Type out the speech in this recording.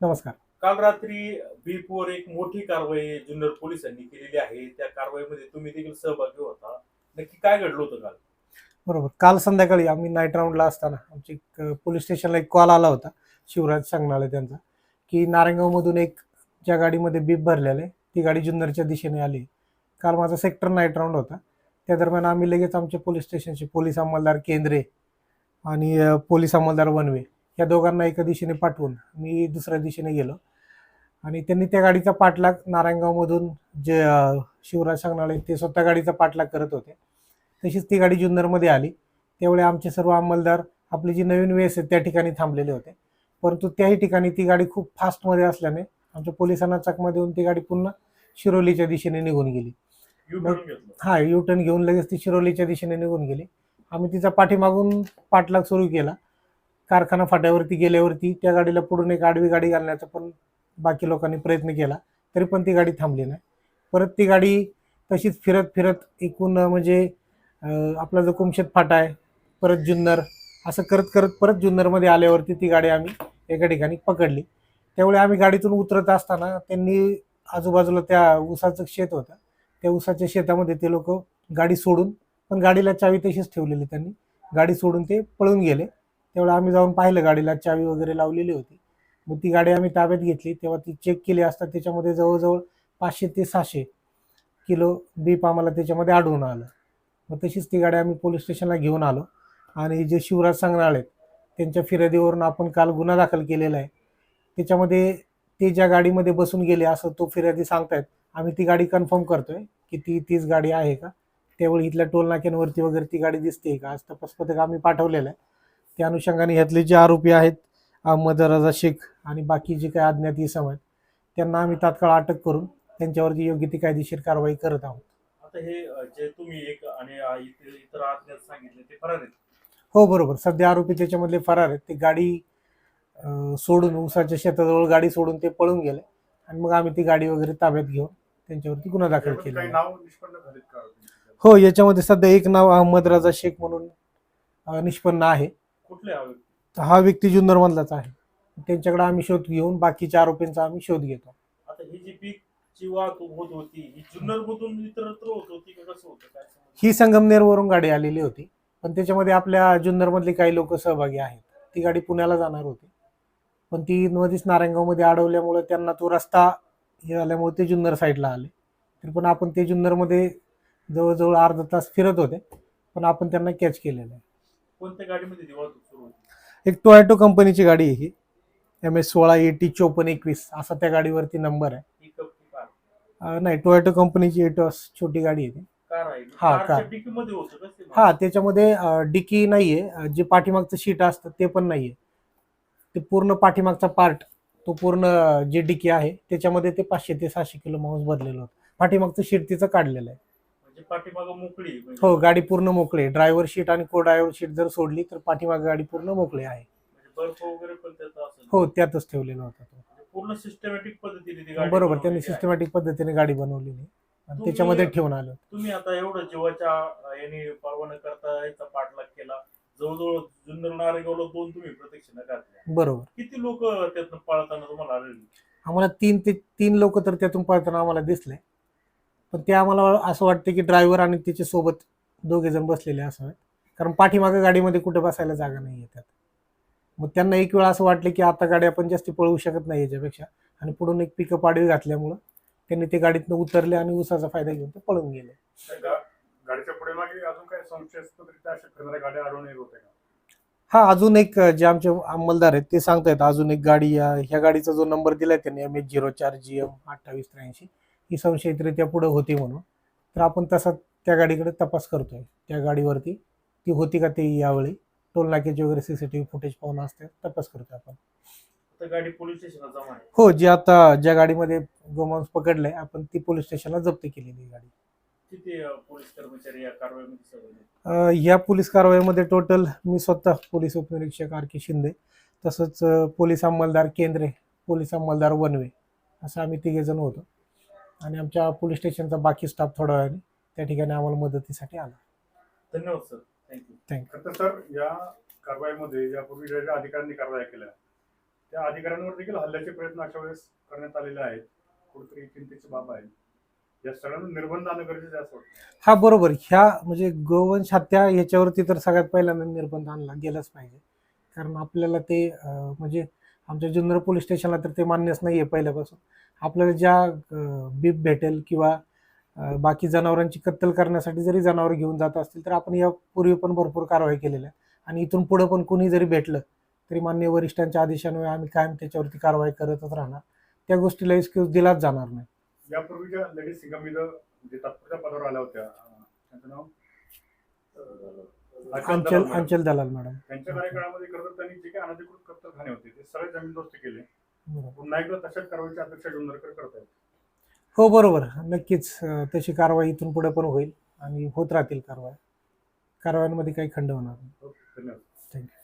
नमस्कार. काल रात्री बीपवर एक मोठी कारवाई जुन्नर पोलिसांनी केलेली आहे. त्या कारवाईमध्ये तुम्ही देखील सहभागी होता. नक्की काय घडलं होतं काल? बरोबर. काल संध्याकाळी आम्ही नाईट राऊंडला असताना आमची पोलीस स्टेशनला एक कॉल आला होता शिवराज सांगणारे त्यांचा की नारायणगावमधून एक ज्या गाडीमध्ये बीप भरलेलं आहे ती गाडी जुन्नरच्या दिशेने आली. काल माझा सेक्टर नाईट राऊंड होता. त्या दरम्यान आम्ही लगेच आमच्या पोलीस स्टेशनचे पोलीस अंमलदार केंद्रे आणि पोलीस अंमलदार वनवे या दोघांना एका दिशेने पाठवून मी दुसऱ्या दिशेने गेलो. आणि त्यांनी त्या गाडीचा पाठलाग नारायणगावमधून जे शिवराज सांगणारे ते स्वतः गाडीचा पाठलाग करत होते. तशीच ती गाडी जुन्नरमध्ये आली. त्यावेळी आमचे सर्व अंमलदार आपली जी नवीन वेस आहे त्या ठिकाणी थांबलेले होते. परंतु त्याही ठिकाणी ती गाडी खूप फास्टमध्ये असल्याने आमच्या पोलिसांना चकमा देऊन ती गाडी पुन्हा शिरोलीच्या दिशेने निघून गेली. हा यू टर्न घेऊन लगेच ती शिरोलीच्या दिशेने निघून गेली. आम्ही तिचा पाठीमागून पाठलाग सुरू केला. कारखाना फाट्यावरती गेल्यावरती त्या गाडीला पुढून एक आडवी गाडी घालण्याचा पण बाकी लोकांनी प्रयत्न केला. तरी पण ती गाडी थांबली नाही. परत ती गाडी तशीच फिरत फिरत एकूण म्हणजे आपला जो कुमशेत फाटा आहे परत जुन्नर असं करत करत परत जुन्नरमध्ये आल्यावरती ती गाडी आम्ही एका ठिकाणी पकडली. त्यावेळी आम्ही गाडीतून उतरत असताना त्यांनी आजूबाजूला त्या ऊसाचं शेत होतं. त्या ऊसाच्या शेतामध्ये ते लोक गाडी सोडून पण गाडीला चावी तशीच ठेवलेली त्यांनी. गाडी सोडून ते पळून गेले. तेवढं आम्ही जाऊन पाहिलं गाडीला चावी वगैरे लावलेली होती. मग ती गाडी आम्ही ताब्यात घेतली. तेव्हा ती चेक केली असता त्याच्यामध्ये जवळजवळ पाचशे ते सहाशे किलो बीप आम्हाला त्याच्यामध्ये आढळून आलं. मग तशीच ती गाडी आम्ही पोलीस स्टेशनला घेऊन आलो. आणि जे शिवराज सांगणाळे त्यांच्या फिर्यादीवरून आपण काल गुन्हा दाखल केलेला आहे. त्याच्यामध्ये ते ज्या गाडीमध्ये बसून गेले असं तो फिर्यादी सांगतायत. आम्ही ती गाडी कन्फर्म करतोय की ती तीच गाडी आहे का? त्यावेळी इथल्या टोल नाक्यांवरती वगैरे ती गाडी दिसते का? आज तपास पथक आम्ही पाठवलेलं आहे. त्या अनुषंगाने ह्यातले जे आरोपी आहेत अहमद रजा शेख आणि बाकी जे काही अज्ञात इसम आहेत त्यांना आम्ही तात्काळ अटक करून त्यांच्यावरती योग्य ती कायदेशीर कारवाई करत आहोत. आता हे जे तुम्ही एक आणि अ, इतर इतर अज्ञात सांगितले ते फरार आहेत. हो बरोबर. सध्या आरोपी त्याच्यामधले फरार आहेत. ते गाडी अं, सोडून उसाच्या शेताजवळ गाडी सोडून ते पळून गेले आणि मग आम्ही ती गाडी वगैरे ताब्यात घेऊन त्यांच्यावरती गुन्हा दाखल केला काही नाव निष्पन्न झालीत का? हो याच्यामध्ये सध्या एक नाव अहमद रजा शेख म्हणून अं, निष्पन्न आहे. कुठले हा व्यक्ती जुन्नरमधलाच आहे. त्यांच्याकडे आम्ही शोध घेऊन बाकीच्या आरोपींचा आम्ही शोध घेतो. आता ही जी पीक ची वाहतूक होत होती ही जुन्नर मधून इतरत्र होत होती का कसं होतं? काय समजलं? ही संगमनेरवरून गाडी आलेली होती. पण त्याच्यामध्ये आपल्या जुन्नरमधली काही लोक सहभागी आहेत. ती गाडी पुण्याला जाणार होती. पण ती मध्येच नारायणगावमध्ये अडवल्यामुळे त्यांना तो रस्ता हे झाल्यामुळे ते जुन्नर साईडला आले. तरी पण आपण ते जुन्नरमध्ये जवळजवळ अर्धा तास फिरत होते. पण आपण त्यांना कॅच केलेलं आहे. कोणत्या गाडीमध्ये सुरू होती? एक टोयॅटो कंपनीची गाडी आहे ही. एम एस सोळा एटी चोपन्न एकवीस. असा त्या गाडीवरती नंबर आहे. नाही टोयॅटो कंपनीची एटॉस छोटी गाडी आहे ती. हा, कार. हा त्याच्यामध्ये डिकी नाहीये. जे पाठीमागचं शीट असतं ते पण नाहीये. ते पूर्ण पाठीमागचा पार्ट तो पूर्ण जे डिकी आहे त्याच्यामध्ये ते पाचशे ते सहाशे किलो मांस भरलेलं होतं. पाठीमागचं शीट तिचं काढलेलं आहे. पाठीमागं मोकळी म्हणजे हो गाडी पूर्ण मोकळी आहे. ड्रायव्हर शीट आणि को ड्रायव्हर शीट जर सोडली तर पाठीमाग गाडी पूर्ण मोकळी आहे. म्हणजे बर्फ वगैरे पण त्याचा असेल. हो त्यातच ठेवलेला होता तो. म्हणजे पूर्ण सिस्टमॅटिक पद्धतीने ती गाडी बरोबर त्यांनी बनवलेली आहे. सिस्टमॅटिक पद्धतीने गाडी बनवलेली. आणि तुम्ही- त्याच्यामध्ये ठेवून आलो. तुम्ही आता एवढं जीवाच्या अ, याने परवाना करता याचा पाठलाग केला. जवळजवळ जुन्नर नारेगावला दोन तुम्ही प्रदक्षिणा घातल्या. बरोबर. किती लोक त्यातनं पळताना तुम्हाला आढळली आम्हाला तीन ते तीन लोक तर त्यातून पळताना आम्हाला दिसले. पण ते आम्हाला असं वाटतं की ड्रायव्हर आणि त्याच्या सोबत दोघे जण बसलेले असावेत कारण पाठीमागे गाडीमध्ये कुठे बसायला जागा नाही त्यात. मग त्यांना एक वेळा असं वाटलं की आता गाडी आपण जास्ती पळवू शकत नाही याच्यापेक्षा. आणि पुढून एक पिकअप आडवी घातल्यामुळं त्यांनी ते गाडीतनं उतरले आणि उसाचा फायदा घेऊन ते पळून गेले. गाडीच्या पुढे मागे अजून हा अजून एक जे आमचे अंमलदार आहेत ते सांगतायत अजून एक गाडी ह्या गाडीचा जो नंबर दिलाय त्यांनी एम एच झिरो चार जी एम अठ्ठावीस त्र्याऐंशी. ही संशयितरित्या पुढे होती म्हणून. तर आपण तसा त्या गाडीकडे तपास करतोय. त्या गाडीवरती ती होती का ते यावेळी? टोल नाक्याचे वगैरे सीसीटीव्ही फुटेज पाहून असते तपास करतोय आपण. तर गाडी पोलीस स्टेशनला जमा आहे. हो जी आता ज्या गाडीमध्ये गोमांस पकडलंय आपण ती पोलीस स्टेशनला जप्त केलेली आहे गाडी. किती अ, पोलीस कर्मचारी या कारवाईमध्ये सहभागी आहेत? अ, या पोलीस कारवाईमध्ये टोटल मी स्वतः पोलीस उपनिरीक्षक आर के शिंदे तसंच अ, पोलीस अंमलदार केंद्रे पोलीस अंमलदार वनवे असं आम्ही तिघेजण होतो. आणि आमच्या पोलीस स्टेशनचा बाकी स्टाफ थोड्या वेळाने त्या ठिकाणी आम्हाला मदतीसाठी आला. धन्यवाद sir. Thank you thank you तर सर या कारवाईमध्ये यापूर्वी ज्या अधिकाऱ्यांनी कारवाया केल्या त्या अधिकाऱ्यांवर देखील हल्ल्याचे प्रयत्न अशा वेळेस करण्यात आलेले आहेत. कुठेतरी चिंतेची बाब आहे या सगळ्यांना निर्बंध आणणं गरजेचं आहे असं वाटतं. हा बरोबर. ह्या म्हणजे गोवंश हत्या ह्याच्यावरती तर सगळ्यात पहिल्यांदा निर्बंध आणला गेलाच पाहिजे. कारण आपल्याला ते अं, म्हणजे आमच्या जुन्नर पोलीस स्टेशनला तर ते मान्यच नाही आहे पहिल्यापासून. आपल्याला ज्या बीप भेटेल किंवा बाकी जनावरांची कत्तल करण्यासाठी जरी जनावर घेऊन जात असतील तर आपण यापूर्वी पण भरपूर कारवाई केलेल्या आहे आणि इथून पुढे पण कोणी जरी भेटलं तरी मान्य वरिष्ठांच्या आदेशान्वये आम्ही कायम त्याच्यावरती कारवाई करतच राहणार. त्या गोष्टीला एक्सक्यूज दिलाच जाणार नाही. यापूर्वी ज्या लगेच सिंगम जे तात्पुरत्या पदावर आल्या होत्या त्यांचं नाव? अंचल दलाल मॅडम. अंचल दलाल मॅडम. त्यांच्या कार्यकाळामध्ये खरं त्यांनी जे काही अनधिकृत कत्तलखाने होते ते सगळे जमीनदोस्त केले. पुन्हा एकदा तशाच कारवाईची अपेक्षा जुन्नरकर करतायत हो बरोबर. नक्कीच तशी कारवाई इथून पुढे पण होईल आणि होत राहतील कारवाई. कारवायांमध्ये काही खंड होणार नाही. धन्यवाद. थँक्यू